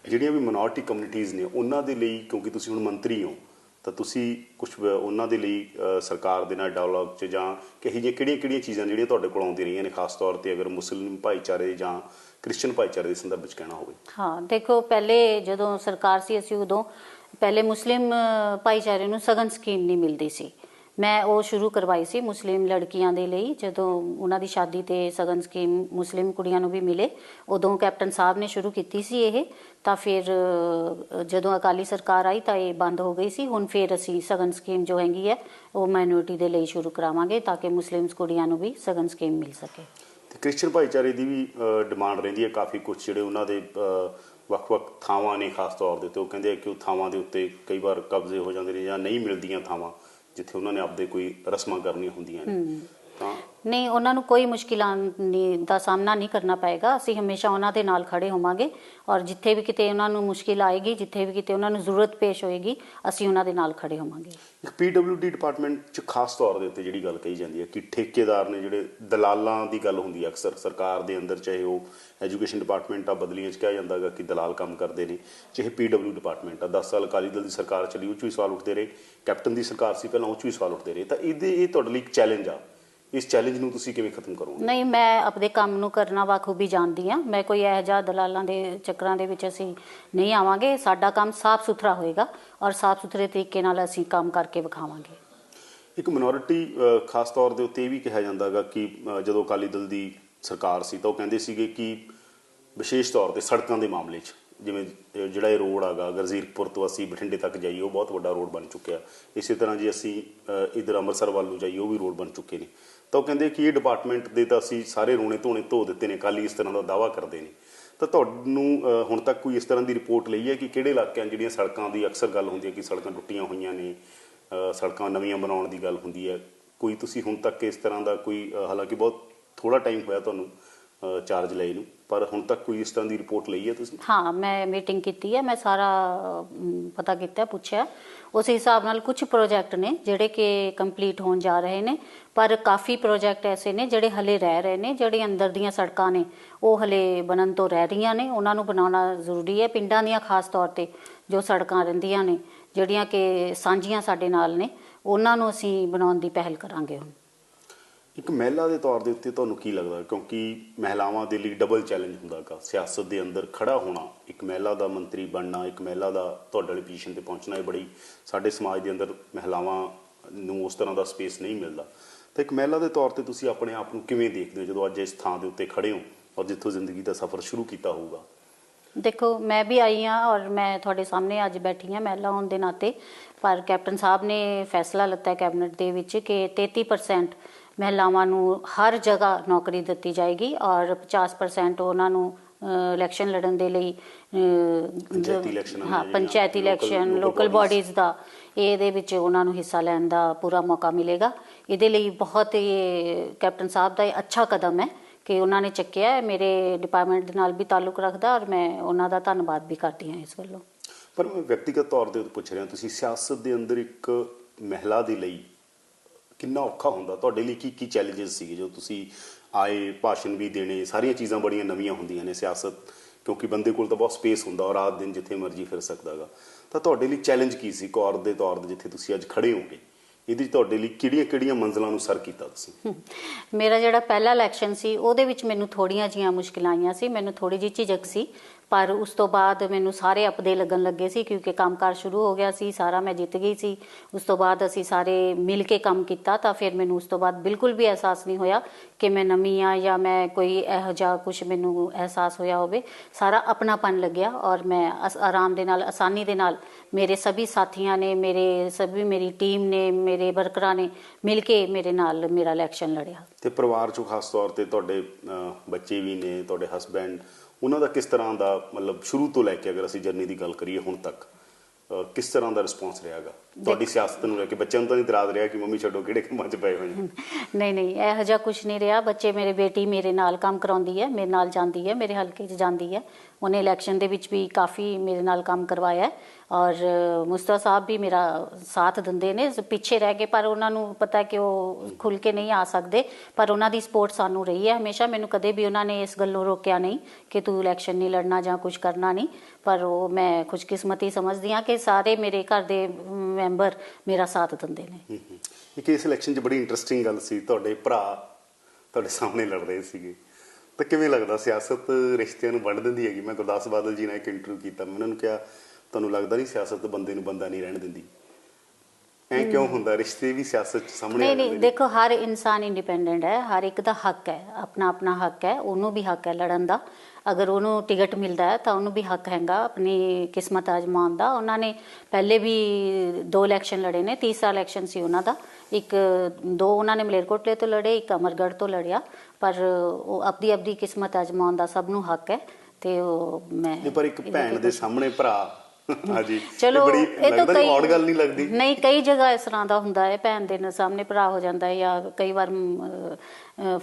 ਜਿਹੜੀਆਂ ਵੀ ਮਿਨੋਰਿਟੀ ਕਮਿਊਨਿਟੀਆਂ ਨੇ, ਉਹਨਾਂ ਦੇ ਲਈ ਕਿਉਂਕਿ ਤੁਸੀਂ ਹੁਣ ਮੰਤਰੀ ਹੋ, ਤਾਂ ਤੁਸੀਂ ਕੁਝ ਉਹਨਾਂ ਦੇ ਲਈ ਸਰਕਾਰ ਦੇ ਨਾਲ ਡਾਇਲੌਗ 'ਚ ਜਾਂ ਕਹੀ ਜਿਹੀਆਂ ਕਿਹੜੀਆਂ ਕਿਹੜੀਆਂ ਚੀਜ਼ਾਂ ਜਿਹੜੀਆਂ ਤੁਹਾਡੇ ਕੋਲ ਆਉਂਦੀਆਂ ਰਹੀਆਂ ਨੇ, ਖਾਸ ਤੌਰ ਤੇ ਅਗਰ ਮੁਸਲਿਮ ਭਾਈਚਾਰੇ ਜਾਂ ਕ੍ਰਿਸਚੀਅਨ ਭਾਈਚਾਰੇ ਦੇ ਸੰਦਰਭ ਵਿੱਚ ਕਹਿਣਾ ਹੋਵੇ? ਹਾਂ, ਦੇਖੋ, ਪਹਿਲੇ ਜਦੋਂ ਸਰਕਾਰ ਸੀ, ਅਸੀਂ ਉਦੋਂ ਪਹਿਲੇ ਮੁਸਲਿਮ ਭਾਈਚਾਰੇ ਨੂੰ ਸਗਨ ਸਕੀਮ ਨਹੀਂ ਮਿਲਦੀ ਸੀ। ਮੈਂ ਉਹ ਸ਼ੁਰੂ ਕਰਵਾਈ ਸੀ ਮੁਸਲਿਮ ਲੜਕੀਆਂ ਦੇ ਲਈ। ਜਦੋਂ ਉਹਨਾਂ ਦੀ ਸ਼ਾਦੀ ਤੇ ਸਗਨ ਸਕੀਮ ਮੁਸਲਿਮ ਕੁੜੀਆਂ ਨੂੰ ਵੀ ਮਿਲੇ, ਉਦੋਂ ਕੈਪਟਨ ਸਾਹਿਬ ਨੇ ਸ਼ੁਰੂ ਕੀਤੀ ਸੀ ਇਹ। ਤਾਂ ਫਿਰ ਜਦੋਂ ਅਕਾਲੀ ਸਰਕਾਰ ਆਈ ਤਾਂ ਇਹ ਬੰਦ ਹੋ ਗਈ ਸੀ। ਹੁਣ ਫਿਰ ਅਸੀਂ ਸਗਨ ਸਕੀਮ ਜੋ ਹੈਗੀ ਹੈ, ਉਹ ਮਾਈਨੋਰਿਟੀ ਦੇ ਲਈ ਸ਼ੁਰੂ ਕਰਾਵਾਂਗੇ ਤਾਂ ਕਿ ਮੁਸਲਿਮਸ ਕੁੜੀਆਂ ਨੂੰ ਵੀ ਸਗਨ ਸਕੀਮ ਮਿਲ ਸਕੇ। ਤੇ ਕ੍ਰਿਸਚੀਅਨ ਭਾਈਚਾਰੇ ਦੀ ਵੀ ਡਿਮਾਂਡ ਰਹਿੰਦੀ ਹੈ ਕਾਫੀ ਕੁਝ ਜਿਹੜੇ ਉਹਨਾਂ ਦੇ ਵੱਖ-ਵੱਖ ਥਾਵਾਂ ਨੇ ਖਾਸ ਤੌਰ ਦੇ ਉੱਤੇ। ਉਹ ਕਹਿੰਦੇ ਆ ਕਿ ਉਹ ਥਾਵਾਂ ਦੇ ਉੱਤੇ ਕਈ ਵਾਰ ਕਬਜ਼ੇ ਹੋ ਜਾਂਦੇ ਨੇ ਜਾਂ ਨਹੀਂ ਮਿਲਦੀਆਂ ਥਾਵਾਂ ਜਿੱਥੇ ਉਹਨਾਂ ਨੇ ਆਪਦੇ ਕੋਈ ਰਸਮਾਂ ਕਰਨੀਆਂ ਹੁੰਦੀਆਂ ਨੇ। ਤਾਂ ਨਹੀਂ, ਉਹਨਾਂ ਨੂੰ ਕੋਈ ਮੁਸ਼ਕਿਲਾਂ ਨਹੀਂ, ਦਾ ਸਾਹਮਣਾ ਨਹੀਂ ਕਰਨਾ ਪਏਗਾ। ਅਸੀਂ ਹਮੇਸ਼ਾ ਉਹਨਾਂ ਦੇ ਨਾਲ ਖੜੇ ਹੋਵਾਂਗੇ ਔਰ ਜਿੱਥੇ ਵੀ ਕਿਤੇ ਉਹਨਾਂ ਨੂੰ ਮੁਸ਼ਕਿਲ ਆਏਗੀ, ਜਿੱਥੇ ਵੀ ਕਿਤੇ ਉਹਨਾਂ ਨੂੰ ਜ਼ਰੂਰਤ ਪੇਸ਼ ਹੋਏਗੀ, ਅਸੀਂ ਉਹਨਾਂ ਦੇ ਨਾਲ ਖੜੇ ਹੋਵਾਂਗੇ। ਇੱਕ ਪੀਡਬਲਯੂਡੀ ਡਿਪਾਰਟਮੈਂਟ 'ਚ ਖਾਸ ਤੌਰ ਦੇ ਉੱਤੇ ਜਿਹੜੀ ਗੱਲ ਕਹੀ ਜਾਂਦੀ ਹੈ ਕਿ ਠੇਕੇਦਾਰ ਨੇ ਜਿਹੜੇ ਦਲਾਲਾਂ ਦੀ ਗੱਲ ਹੁੰਦੀ ਹੈ ਅਕਸਰ, ਸਰਕਾਰ ਦੇ ਅੰਦਰ, ਚਾਹੇ ਉਹ ਐਜੂਕੇਸ਼ਨ ਡਿਪਾਰਟਮੈਂਟ ਆ, ਬਦਲੀਆਂ 'ਚ ਕਿਹਾ ਜਾਂਦਾ ਗਾ ਕਿ ਦਲਾਲ ਕੰਮ ਕਰਦੇ ਨੇ, ਚਾਹੇ ਪੀਡਬਲਯੂ ਡਿਪਾਰਟਮੈਂਟ ਆ। 10 ਸਾਲ ਅਕਾਲੀ ਦਲ ਦੀ ਸਰਕਾਰ ਚੱਲੀ, ਉਹ 'ਚ ਵੀ ਸਵਾਲ ਉੱਠਦੇ ਰਹੇ। ਕੈਪਟਨ ਦੀ ਸਰਕਾਰ ਸੀ, ਪਹਿਲਾਂ ਉਹ 'ਚ ਵੀ ਸਵਾਲ ਉੱਠਦੇ ਰਹੇ। ਤਾਂ ਇਹਦੇ, ਇਹ ਤੁਹਾਡੇ ਲਈ ਇੱਕ ਚੈਲੰਜ ਆ। ਇਸ ਚੈਲੰਜ ਨੂੰ ਤੁਸੀਂ ਕਿਵੇਂ ਖਤਮ ਕਰੋਗੇ? ਨਹੀਂ ਮੈਂ ਆਪਣੇ ਕੰਮ ਨੂੰ ਕਰਨਾ ਬਾਖੂਬੀ ਜਾਣਦੀ ਹਾਂ। ਮੈਂ ਕੋਈ ਇਹੋ ਜਿਹਾ ਦਲਾਲਾਂ ਦੇ ਚੱਕਰਾਂ ਦੇ ਵਿੱਚ ਅਸੀਂ ਨਹੀਂ ਆਵਾਂਗੇ। ਸਾਡਾ ਕੰਮ ਸਾਫ਼ ਸੁਥਰਾ ਹੋਏਗਾ ਔਰ ਸਾਫ਼ ਸੁਥਰੇ ਤਰੀਕੇ ਨਾਲ ਅਸੀਂ ਕੰਮ ਕਰਕੇ ਵਿਖਾਵਾਂਗੇ। ਇੱਕ ਮਿਨੋਰਿਟੀ ਖਾਸ ਤੌਰ ਦੇ ਉੱਤੇ ਇਹ ਵੀ ਕਿਹਾ ਜਾਂਦਾ ਹੈਗਾ ਕਿ ਜਦੋਂ ਅਕਾਲੀ ਦਲ ਦੀ ਸਰਕਾਰ ਸੀ ਤਾਂ ਉਹ ਕਹਿੰਦੇ ਸੀਗੇ ਕਿ ਵਿਸ਼ੇਸ਼ ਤੌਰ ਤੇ ਸੜਕਾਂ ਦੇ ਮਾਮਲੇ 'ਚ ਜਿਵੇਂ ਜਿਹੜਾ ਇਹ ਰੋਡ ਆਗਾ ਗਰਜ਼ੀਰਪੁਰ ਤੋਂ ਅਸੀਂ ਬਠਿੰਡੇ ਤੱਕ ਜਾਈਏ ਉਹ ਬਹੁਤ ਵੱਡਾ ਰੋਡ ਬਣ ਚੁੱਕਿਆ। ਇਸੇ ਤਰ੍ਹਾਂ ਜੇ ਅਸੀਂ ਇੱਧਰ ਅੰਮ੍ਰਿਤਸਰ ਵੱਲ ਨੂੰ ਜਾਈਏ ਉਹ ਵੀ ਰੋਡ ਬਣ ਚੁੱਕੇ ਨੇ। ਤਾਂ ਉਹ ਕਹਿੰਦੇ ਕਿ ਇਹ ਡਿਪਾਰਟਮੈਂਟ ਦੇ ਤਾਂ ਅਸੀਂ ਸਾਰੇ ਰੋਣੇ ਧੋਣੇ ਧੋ ਦਿੱਤੇ ਨੇ, ਅਕਾਲੀ ਇਸ ਤਰ੍ਹਾਂ ਦਾ ਦਾਵਾ ਕਰਦੇ ਨੇ। ਤਾਂ ਤੁਹਾਨੂੰ ਹੁਣ ਤੱਕ ਕੋਈ ਇਸ ਤਰ੍ਹਾਂ ਦੀ ਰਿਪੋਰਟ ਲਈ ਹੈ ਕਿ ਕਿਹੜੇ ਇਲਾਕਿਆਂ ਜਿਹੜੀਆਂ ਸੜਕਾਂ ਦੀ ਅਕਸਰ ਗੱਲ ਹੁੰਦੀ ਹੈ ਕਿ ਸੜਕਾਂ ਟੁੱਟੀਆਂ ਹੋਈਆਂ ਨੇ ਸੜਕਾਂ ਨਵੀਆਂ ਬਣਾਉਣ ਦੀ ਗੱਲ ਹੁੰਦੀ ਹੈ? ਕੋਈ ਤੁਸੀਂ ਹੁਣ ਤੱਕ ਇਸ ਤਰ੍ਹਾਂ ਦਾ ਕੋਈ ਹਾਲਾਂਕਿ ਬਹੁਤ ਥੋੜਾ ਟਾਈਮ ਹੋਇਆ ਤੁਹਾਨੂੰ ਚਾਰਜ ਲਏ ਨੂੰ। ਪਰ ਹੁਣ ਤੱਕ ਕੋਈ ਇਸ ਤਰ੍ਹਾਂ ਦੀ ਰਿਪੋਰਟ ਲਈ ਹੈ ਤੁਸੀਂ? ਹਾਂ ਮੈਂ ਮੀਟਿੰਗ ਕੀਤੀ ਹੈ ਮੈਂ ਸਾਰਾ ਅਮ, ਪਤਾ ਕੀਤਾ ਪੁੱਛਿਆ। ਉਸ ਹਿਸਾਬ ਨਾਲ ਕੁਝ ਪ੍ਰੋਜੈਕਟ ਨੇ ਜਿਹੜੇ ਕਿ ਕੰਪਲੀਟ ਹੋਣ ਜਾ ਰਹੇ ਨੇ ਪਰ ਕਾਫੀ ਪ੍ਰੋਜੈਕਟ ਐਸੇ ਨੇ ਜਿਹੜੇ ਹਲੇ ਰਹਿ ਰਹੇ ਨੇ ਜਿਹੜੇ ਅੰਦਰ ਦੀਆਂ ਸੜਕਾਂ ਨੇ ਉਹ ਹਲੇ ਬਣਨ ਤੋਂ ਰਹਿ ਰਹੀਆਂ ਨੇ। ਉਹਨਾਂ ਨੂੰ ਬਣਾਉਣਾ ਜ਼ਰੂਰੀ ਹੈ ਪਿੰਡਾਂ ਦੀਆਂ ਖਾਸ ਤੌਰ ਤੇ ਜੋ ਸੜਕਾਂ ਰਹਿੰਦੀਆਂ ਨੇ ਜਿਹੜੀਆਂ ਕਿ ਸਾਂਝੀਆਂ ਸਾਡੇ ਨਾਲ ਨੇ ਉਹਨਾਂ ਨੂੰ ਅਸੀਂ ਬਣਾਉਣ ਦੀ ਪਹਿਲ ਕਰਾਂਗੇ ਹੁਣ। ਇੱਕ ਮਹਿਲਾ ਦੇ ਤੌਰ ਦੇ ਉੱਤੇ ਤੁਹਾਨੂੰ ਕੀ ਲੱਗਦਾ? ਕਿਉਂਕਿ ਮਹਿਲਾਵਾਂ ਦੇ ਲਈ ਡਬਲ ਚੈਲੰਜ ਹੁੰਦਾਗਾ ਸਿਆਸਤ ਦੇ ਅੰਦਰ ਖੜਾ ਹੋਣਾ, ਇੱਕ ਮਹਿਲਾ ਦਾ ਮੰਤਰੀ ਬਣਨਾ, ਇੱਕ ਮਹਿਲਾ ਦਾ ਤੁਹਾਡੇ ਵਾਲੀ ਪੋਜੀਸ਼ਨ ਤੇ ਪਹੁੰਚਣਾ, ਇਹ ਬੜੀ ਸਾਡੇ ਸਮਾਜ ਦੇ ਅੰਦਰ ਮਹਿਲਾਵਾਂ ਨੂੰ ਉਸ ਤਰ੍ਹਾਂ ਦਾ ਸਪੇਸ ਨਹੀਂ ਮਿਲਦਾ। ਤਾਂ ਇੱਕ ਮਹਿਲਾ ਦੇ ਤੌਰ ਤੇ ਤੁਸੀਂ ਆਪਣੇ ਆਪ ਨੂੰ ਕਿਵੇਂ ਦੇਖਦੇ ਹੋ? ਜਦੋਂ ਅੱਜ ਇਸ ਥਾਂ ਦੇ ਉੱਤੇ ਖੜੇ ਹੋ ਔਰ ਜਿੱਥੋਂ ਜ਼ਿੰਦਗੀ ਦਾ ਸਫ਼ਰ ਸ਼ੁਰੂ ਕੀਤਾ ਹੋਊਗਾ। ਦੇਖੋ, ਮੈਂ ਵੀ ਆਈ ਹਾਂ ਔਰ ਮੈਂ ਤੁਹਾਡੇ ਸਾਹਮਣੇ ਅੱਜ ਬੈਠੀ ਹਾਂ ਮਹਿਲਾ ਹੋਣ ਦੇ ਨਾਤੇ। ਪਰ ਕੈਪਟਨ ਸਾਹਿਬ ਨੇ ਫੈਸਲਾ ਲਿੱਤਾ ਕੈਬਨਿਟ ਦੇ ਵਿੱਚ ਕਿ 33% ਮਹਿਲਾਵਾਂ ਨੂੰ ਹਰ ਜਗ੍ਹਾ ਨੌਕਰੀ ਦਿੱਤੀ ਜਾਏਗੀ ਔਰ 50% ਉਹਨਾਂ ਨੂੰ ਇਲੈਕਸ਼ਨ ਲੜਨ ਦੇ ਲਈ ਪੰਚਾਇਤੀ ਇਲੈਕਸ਼ਨਾਂ ਹਾਂ ਪੰਚਾਇਤੀ ਲੋਕਲ। ਬਾਡੀਜ਼ ਦਾ ਇਹਦੇ ਵਿੱਚ ਉਹਨਾਂ ਨੂੰ ਹਿੱਸਾ ਲੈਣ ਦਾ ਪੂਰਾ ਮੌਕਾ ਮਿਲੇਗਾ। ਇਹਦੇ ਲਈ ਬਹੁਤ ਇਹ ਕੈਪਟਨ ਸਾਹਿਬ ਦਾ ਇਹ ਅੱਛਾ ਕਦਮ ਹੈ ਕਿ ਉਹਨਾਂ ਨੇ ਚੱਕਿਆ ਹੈ। ਮੇਰੇ ਡਿਪਾਰਟਮੈਂਟ ਦੇ ਨਾਲ ਵੀ ਤਾਲੁਕ ਰੱਖਦਾ ਔਰ ਮੈਂ ਉਹਨਾਂ ਦਾ ਧੰਨਵਾਦ ਵੀ ਕਰਦੀ ਹਾਂ ਇਸ ਵੱਲੋਂ। ਪਰ ਮੈਂ ਵਿਅਕਤੀਗਤ ਤੌਰ ਤੇ ਪੁੱਛ ਰਿਹਾ ਤੁਸੀਂ ਸਿਆਸਤ ਦੇ ਅੰਦਰ ਇੱਕ ਮਹਿਲਾ ਦੇ ਲਈ ਕਿੰਨਾ ਔਖਾ ਹੁੰਦਾ? ਤੁਹਾਡੇ ਲਈ ਕੀ ਕੀ ਚੈਲੰਜਸ ਸੀਗੇ ਜੋ ਤੁਸੀਂ ਆਏ, ਭਾਸ਼ਣ ਵੀ ਦੇਣੇ, ਸਾਰੀਆਂ ਚੀਜ਼ਾਂ ਬੜੀਆਂ ਨਵੀਆਂ ਹੁੰਦੀਆਂ ਨੇ ਸਿਆਸਤ, ਕਿਉਂਕਿ ਬੰਦੇ ਕੋਲ ਤਾਂ ਬਹੁਤ ਸਪੇਸ ਹੁੰਦਾ ਔਰ ਰਾਤ ਦਿਨ ਜਿੱਥੇ ਮਰਜ਼ੀ ਫਿਰ ਸਕਦਾਗਾ। ਤਾਂ ਤੁਹਾਡੇ ਲਈ ਚੈਲੰਜ ਕੀ ਸੀ? ਇੱਕ ਦੇ ਤੌਰ ਤੇ ਜਿੱਥੇ ਤੁਸੀਂ ਅੱਜ ਖੜੇ ਹੋਗੇ, ਇਹਦੇ 'ਚ ਤੁਹਾਡੇ ਲਈ ਕਿਹੜੀਆਂ-ਕਿਹੜੀਆਂ ਮੰਜ਼ਲਾਂ ਨੂੰ ਸਰ ਕੀਤਾ ਤੁਸੀਂ? ਮੇਰਾ ਜਿਹੜਾ ਪਹਿਲਾ ਇਲੈਕਸ਼ਨ ਸੀ, ਉਹਦੇ ਵਿੱਚ ਮੈਨੂੰ ਥੋੜੀਆਂ ਜੀਆਂ ਮੁਸ਼ਕਿਲਾਂ ਆਈਆਂ ਸੀ, ਮੈਨੂੰ ਥੋੜੀ ਜਿਹੀ ਝਿਜਕ ਸੀ। ਪਰ ਉਸ ਤੋਂ ਬਾਅਦ ਮੈਨੂੰ ਸਾਰੇ ਆਪਦੇ ਲੱਗਣ ਲੱਗੇ ਸੀ ਕਿਉਂਕਿ ਕੰਮਕਾਰ ਸ਼ੁਰੂ ਹੋ ਗਿਆ ਸੀ, ਸਾਰਾ ਮੈਂ ਜਿੱਤ ਗਈ ਸੀ। ਉਸ ਤੋਂ ਬਾਅਦ ਅਸੀਂ ਸਾਰੇ ਮਿਲ ਕੇ ਕੰਮ ਕੀਤਾ ਤਾਂ ਫਿਰ ਮੈਨੂੰ ਉਸ ਤੋਂ ਬਾਅਦ ਬਿਲਕੁਲ ਵੀ ਅਹਿਸਾਸ ਨਹੀਂ ਹੋਇਆ ਕਿ ਮੈਂ ਨਵੀਂ ਆ ਜਾਂ ਮੈਂ ਕੋਈ ਇਹੋ ਜਿਹਾ ਕੁਝ ਮੈਨੂੰ ਅਹਿਸਾਸ ਹੋਇਆ ਹੋਵੇ। ਸਾਰਾ ਆਪਣਾਪਨ ਲੱਗਿਆ ਔਰ ਮੈਂ ਆਰਾਮ ਦੇ ਨਾਲ, ਆਸਾਨੀ ਦੇ ਨਾਲ ਮੇਰੇ ਸਭੀ ਸਾਥੀਆਂ ਨੇ, ਮੇਰੇ ਸਭੀ, ਮੇਰੀ ਟੀਮ ਨੇ, ਮੇਰੇ ਵਰਕਰਾਂ ਨੇ ਮਿਲ ਕੇ ਮੇਰੇ ਨਾਲ ਮੇਰਾ ਇਲੈਕਸ਼ਨ ਲੜਿਆ। ਤੇ ਪਰਿਵਾਰ ਚੋਂ ਖਾਸ ਤੌਰ ਤੇ ਤੁਹਾਡੇ ਬੱਚੇ ਵੀ ਨੇ, ਤੁਹਾਡੇ ਹਸਬੈਂਡ ਉਹਨਾਂ ਦਾ ਕਿਸ ਤਰ੍ਹਾਂ ਦਾ ਮਤਲਬ ਸ਼ੁਰੂ ਤੋਂ ਲੈ ਕੇ ਅਗਰ ਅਸੀਂ ਜਰਨੀ ਦੀ ਗੱਲ ਕਰੀਏ ਹੁਣ ਤੱਕ ਕਿਸ ਤਰ੍ਹਾਂ ਦਾ ਰਿਸਪੌਂਸ ਰਿਹਾਗਾ ਤੁਹਾਡੀ ਸਿਆਸਤ ਨੂੰ ਲੈ ਕੇ ਬੱਚਿਆਂ ਨੂੰ ਤਾਂ ਨਹੀਂ ਇਤਰਾਜ਼ ਰਿਹਾ ਕਿ ਮੰਮੀ ਛੱਡੋ ਕਿਹੜੇ ਕੰਮਾਂ 'ਚ ਪਏ ਹੋਏ ਨੇ। ਨਹੀਂ ਨਹੀਂ ਇਹੋ ਜਿਹਾ ਕੁਝ ਨਹੀਂ ਰਿਹਾ। ਬੱਚੇ ਮੇਰੇ ਬੇਟੀ ਮੇਰੇ ਨਾਲ ਕੰਮ ਕਰਾਉਂਦੀ ਹੈ ਮੇਰੇ ਨਾਲ ਜਾਂਦੀ ਹੈ ਮੇਰੇ ਹਲਕੇ 'ਚ ਜਾਂਦੀ ਹੈ। ਉਹਨੇ ਇਲੈਕਸ਼ਨ ਦੇ ਵਿੱਚ ਵੀ ਕਾਫੀ ਮੇਰੇ ਨਾਲ ਕੰਮ ਕਰਵਾਇਆ ਹੈ। ਔਰ ਮੁਸਤਾ ਸਾਹਿਬ ਵੀ ਮੇਰਾ ਸਾਥ ਦਿੰਦੇ ਨੇ ਪਿੱਛੇ ਰਹਿ ਕੇ, ਪਰ ਉਹਨਾਂ ਨੂੰ ਪਤਾ ਕਿ ਉਹ ਖੁੱਲ ਕੇ ਨਹੀਂ ਆ ਸਕਦੇ। ਪਰ ਉਹਨਾਂ ਦੀ ਸਪੋਰਟ ਸਾਨੂੰ ਰਹੀ ਹੈ। ਹਮੇਸ਼ਾ ਮੈਨੂੰ ਕਦੇ ਵੀ ਉਹਨਾਂ ਨੇ ਇਸ ਗੱਲੋਂ ਰੋਕਿਆ ਨਹੀਂ ਕਿ ਤੂੰ ਇਲੈਕਸ਼ਨ ਨਹੀਂ ਲੜਨਾ ਜਾਂ ਕੁਝ ਕਰਨਾ ਨਹੀਂ। ਪਰ ਉਹ ਮੈਂ ਖੁਸ਼ਕਿਸਮਤੀ ਸਮਝਦੀ ਹਾਂ ਕਿ ਸਾਰੇ ਮੇਰੇ ਘਰ ਦੇ ਮੈਂਬਰ ਮੇਰਾ ਸਾਥ ਦਿੰਦੇ ਨੇ। ਇੱਕ ਇਸ ਇਲੈਕਸ਼ਨ 'ਚ ਬੜੀ ਇੰਟਰਸਟਿੰਗ ਗੱਲ ਸੀ, ਤੁਹਾਡੇ ਭਰਾ ਤੁਹਾਡੇ ਸਾਹਮਣੇ ਲੜ ਰਹੇ ਸੀਗੇ। ਤਾਂ ਕਿਵੇਂ ਲੱਗਦਾ? ਸਿਆਸਤ ਰਿਸ਼ਤਿਆਂ ਨੂੰ ਵੰਡ ਦਿੰਦੀ ਹੈਗੀ। ਮੈਂ ਗੁਰਦਾਸ ਬਾਦਲ ਜੀ ਨਾਲ ਇੱਕ ਇੰਟਰਵਿਊ ਕੀਤਾ। ਮੈਂ ਉਹਨਾਂ ਨੂੰ ਕਿਹਾ ਤੁਹਾਨੂੰ ਲੱਗਦਾ ਨਹੀਂ ਸਿਆਸਤ ਬੰਦੇ ਨੂੰ ਬੰਦਾ ਨਹੀਂ ਰਹਿਣ ਦਿੰਦੀ? ਐ ਕਿਉਂ ਹੁੰਦਾ? ਰਿਸ਼ਤੇ ਵੀ ਸਿਆਸਤ 'ਚ ਸਾਹਮਣੇ ਨਹੀਂ ਨਹੀਂ ਦੇਖੋ ਹਰ ਇਨਸਾਨ ਇੰਡੀਪੈਂਡੈਂਟ ਹੈ ਹਰ ਇੱਕ ਦਾ ਹੱਕ ਹੈ ਆਪਣਾ ਆਪਣਾ ਹੱਕ ਹੈ ਉਹਨੂੰ ਵੀ ਹੱਕ ਹੈ ਲੜਨ ਦਾ। ਅਗਰ ਉਹਨੂੰ ਟਿਕਟ ਮਿਲਦਾ ਹੈ ਤਾਂ ਉਹਨੂੰ ਵੀ ਹੱਕ ਹੈਗਾ ਆਪਣੀ ਕਿਸਮਤ ਆਜ਼ਮਾਉਣ ਦਾ। ਉਹਨਾਂ ਨੇ ਪਹਿਲੇ ਵੀ ਦੋ ਇਲੈਕਸ਼ਨ ਲੜੇ ਨੇ ਤੀਸਰਾ ਇਲੈਕਸ਼ਨ ਸੀ ਉਹਨਾਂ ਦਾ। ਇੱਕ ਦੋ ਉਹਨਾਂ ਨੇ ਮਲੇਰਕੋਟਲੇ ਤੋਂ ਲੜੇ ਇੱਕ ਅਮਰਗੜ੍ਹ ਤੋਂ ਲੜਿਆ। ਪਰ ਉਹ ਆਪਦੀ ਆਪਦੀ ਕਿਸਮਤ ਆਜ਼ਮਾਉਣ ਦਾ ਸਭ ਨੂੰ ਹੱਕ ਹੈ ਤੇ ਉਹ ਮੈਂ ਪਰ ਇੱਕ ਭੈਣ ਦੇ ਸਾਹਮਣੇ ਭਰਾ ਹਾਂਜੀ ਚਲੋ ਇਹ ਤਾਂ ਕਈ ਔੜ ਗੱਲ ਨਹੀਂ ਲੱਗਦੀ। ਨਹੀਂ ਕਈ ਜਗ੍ਹਾ ਇਸ ਤਰ੍ਹਾਂ ਦਾ ਹੁੰਦਾ ਹੈ ਭੈਣ ਦੇ ਨਾਲ ਸਾਹਮਣੇ ਭਰਾ ਹੋ ਜਾਂਦਾ ਹੈ ਜਾਂ ਕਈ ਵਾਰ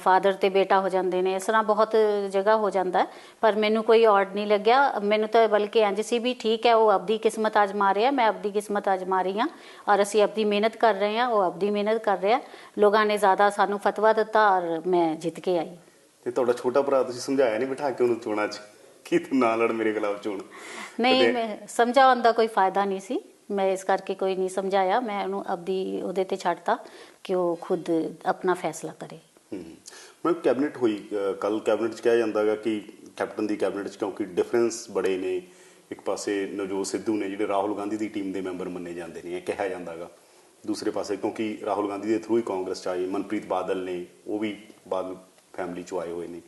ਫਾਦਰ ਤੇ ਬੇਟਾ ਹੋ ਜਾਂਦੇ ਨੇ ਇਸ ਤਰ੍ਹਾਂ ਬਹੁਤ ਜਗ੍ਹਾ ਹੋ ਜਾਂਦਾ ਪਰ ਮੈਨੂੰ ਕੋਈ ਔਡ ਨਹੀਂ ਲੱਗਿਆ। ਮੈਨੂੰ ਤਾਂ ਬਲਕਿ ਇੰਜ ਸੀ ਵੀ ਠੀਕ ਹੈ ਉਹ ਆਪਦੀ ਕਿਸਮਤ ਆਜ਼ਮਾ ਰਿਹਾ ਮੈਂ ਆਪਦੀ ਕਿਸਮਤ ਆਜ਼ਮਾ ਰਹੀ ਹਾਂ ਔਰ ਅਸੀਂ ਆਪਦੀ ਮਿਹਨਤ ਕਰ ਰਹੇ ਹਾਂ ਉਹ ਆਪਦੀ ਮਿਹਨਤ ਕਰ ਰਿਹਾ। ਲੋਕਾਂ ਨੇ ਜ਼ਿਆਦਾ ਸਾਨੂੰ ਫਤਵਾ ਦਿੱਤਾ ਔਰ ਮੈਂ ਜਿੱਤ ਕੇ ਆਈ। ਤੇ ਤੁਹਾਡਾ ਛੋਟਾ ਭਰਾ ਤੁਸੀਂ ਸਮਝਾਇਆ ਨਹੀਂ ਬਿਠਾ ਕੇ ਉਹਨੂੰ ਚੋਣਾਂ 'ਚ? ਕਿ ਤੂੰ ਨਾ ਲੜ ਮੇਰੇ ਖਿਲਾਫ ਚੋਣ ਨਹੀਂ ਮੈਂ ਸਮਝਾਉਣ ਦਾ ਕੋਈ ਫਾਇਦਾ ਨਹੀਂ ਸੀ। ਮੈਂ ਇਸ ਕਰਕੇ ਕੋਈ ਨਹੀਂ ਸਮਝਾਇਆ। ਮੈਂ ਉਹਨੂੰ ਆਪਦੀ ਉਹਦੇ ਤੇ ਛੱਡਤਾ ਕਿ ਉਹ ਖੁਦ ਆਪਣਾ ਫੈਸਲਾ ਕਰੇ। ਮੈਂ ਕੈਬਨਿਟ ਹੋਈ ਕੱਲ ਕੈਬਨਿਟ 'ਚ ਕਿਹਾ ਜਾਂਦਾਗਾ ਕਿ ਕੈਪਟਨ ਦੀ ਕੈਬਨਿਟ 'ਚ ਕਿਉਂਕਿ ਡਿਫਰੈਂਸ ਬੜੇ ਨੇ। ਇੱਕ ਪਾਸੇ ਨਵਜੋਤ ਸਿੱਧੂ ਨੇ ਜਿਹੜੇ ਰਾਹੁਲ ਗਾਂਧੀ ਦੀ ਟੀਮ ਦੇ ਮੈਂਬਰ ਮੰਨੇ ਜਾਂਦੇ ਨੇ ਇਹ ਕਿਹਾ ਜਾਂਦਾਗਾ। ਦੂਸਰੇ ਪਾਸੇ ਕਿਉਂਕਿ ਰਾਹੁਲ ਗਾਂਧੀ ਦੇ ਥਰੂ ਹੀ ਕਾਂਗਰਸ 'ਚ ਆਏ ਮਨਪ੍ਰੀਤ ਬਾਦਲ ਨੇ ਉਹ ਵੀ ਬਾਦਲ ਫੈਮਿਲੀ 'ਚੋਂ ਆਏ ਹੋਏ ਨੇ।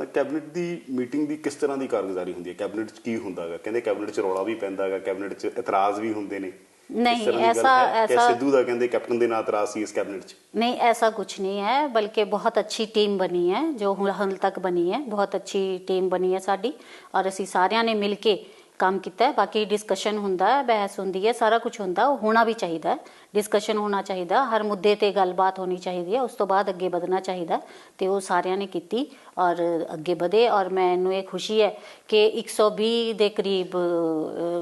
ਤਾਂ ਕੈਬਨਿਟ ਦੀ ਮੀਟਿੰਗ ਦੀ ਕਿਸ ਤਰ੍ਹਾਂ ਦੀ ਕਾਰਗੁਜ਼ਾਰੀ ਹੁੰਦੀ ਹੈ? ਕੈਬਨਿਟ 'ਚ ਕੀ ਹੁੰਦਾ ਹੈਗਾ ਕਹਿੰਦੇ ਕੈਬਨਿਟ 'ਚ ਰੌਲਾ ਵੀ ਪੈਂਦਾ ਹੈਗਾ ਕੈਬਨਿਟ 'ਚ ਇਤਰਾਜ਼ ਵੀ ਹੁੰਦੇ ਨੇ। ਨਹੀਂ ਐਸਾ ਐਸਾ ਸਿੱਧੂ ਦਾ ਕਹਿੰਦੇ ਕੈਪਟਨ ਦੇ ਨਾਂ ਤਰਾਸ ਸੀ ਇਸ ਕੈਬਨਿਟ 'ਚ। ਨਹੀਂ ਐਸਾ ਕੁਝ ਨਹੀਂ ਹੈ ਬਲਕਿ ਬਹੁਤ ਅੱਛੀ ਟੀਮ ਬਣੀ ਹੈ ਜੋ ਹੁਣ ਹਾਲ ਤੱਕ ਬਣੀ ਹੈ। ਬਹੁਤ ਅੱਛੀ ਟੀਮ ਬਣੀ ਹੈ ਸਾਡੀ। ਔਰ ਅਸੀਂ ਸਾਰਿਆਂ ਨੇ ਮਿਲ ਕੇ ਕੰਮ ਕੀਤਾ ਹੈ ਬਾਕੀ ਡਿਸਕਸ਼ਨ ਹੁੰਦਾ ਹੈ ਬਹਿਸ ਹੁੰਦੀ ਹੈ ਸਾਰਾ ਕੁਝ ਹੁੰਦਾ ਉਹ ਹੋਣਾ ਵੀ ਚਾਹੀਦਾ ਹੈ ਡਿਸਕਸ਼ਨ ਹੋਣਾ ਚਾਹੀਦਾ ਹਰ ਮੁੱਦੇ ਤੇ ਗੱਲਬਾਤ ਹੋਣੀ ਚਾਹੀਦੀ ਹੈ ਉਸ ਤੋਂ ਬਾਅਦ ਅੱਗੇ ਵਧਣਾ ਚਾਹੀਦਾ। ਤੇ ਉਹ ਸਾਰਿਆਂ ਨੇ ਕੀਤੀ ਔਰ ਅੱਗੇ ਵਧੇ ਔਰ ਮੈਨੂੰ ਇਹ ਖੁਸ਼ੀ ਹੈ ਕਿ 120 ਦੇ ਕਰੀਬ